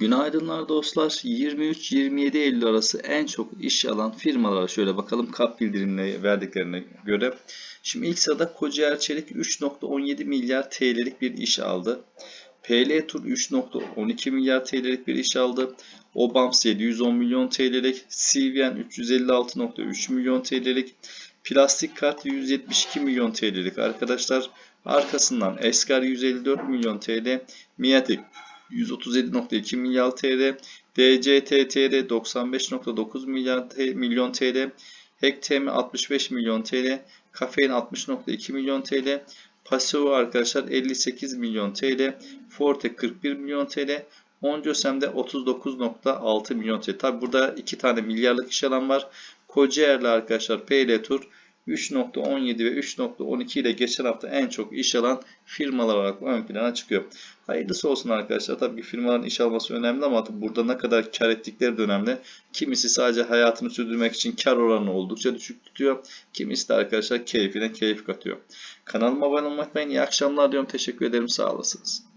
Günaydınlar dostlar. 23-27 Eylül arası en çok iş alan firmalara şöyle bakalım kap bildirimle verdiklerine göre. Şimdi ilk sırada Kocaeli Çelik 3.17 milyar TL'lik bir iş aldı. PL Tur 3.12 milyar TL'lik bir iş aldı. Obams 710 milyon TL'lik, CVN 356.3 milyon TL'lik, Plastik Kart 172 milyon TL'lik arkadaşlar. Arkasından Esker 154 milyon TL, Miatik 137.2 milyar TL, DCTTR 95.9 milyar milyon TL, Hektm 65 milyon TL, Kafein 60.2 milyon TL, Paseo arkadaşlar 58 milyon TL, Forte 41 milyon TL, Oncosem'de 39.6 milyon TL. Tabi burada iki tane milyarlık iş alan var. Kocaeli'de arkadaşlar PL Tur 3.17 ve 3.12 ile geçen hafta en çok iş alan firmalar olarak ön plana çıkıyor. Hayırlısı olsun arkadaşlar. Tabii ki firmaların iş alması önemli ama burada ne kadar kar ettikleri de önemli. Kimisi sadece hayatını sürdürmek için kar oranını oldukça düşük tutuyor. Kimisi de arkadaşlar keyfine keyif katıyor. Kanalıma abone olmayı unutmayın. İyi akşamlar diyorum. Teşekkür ederim. Sağ olasınız.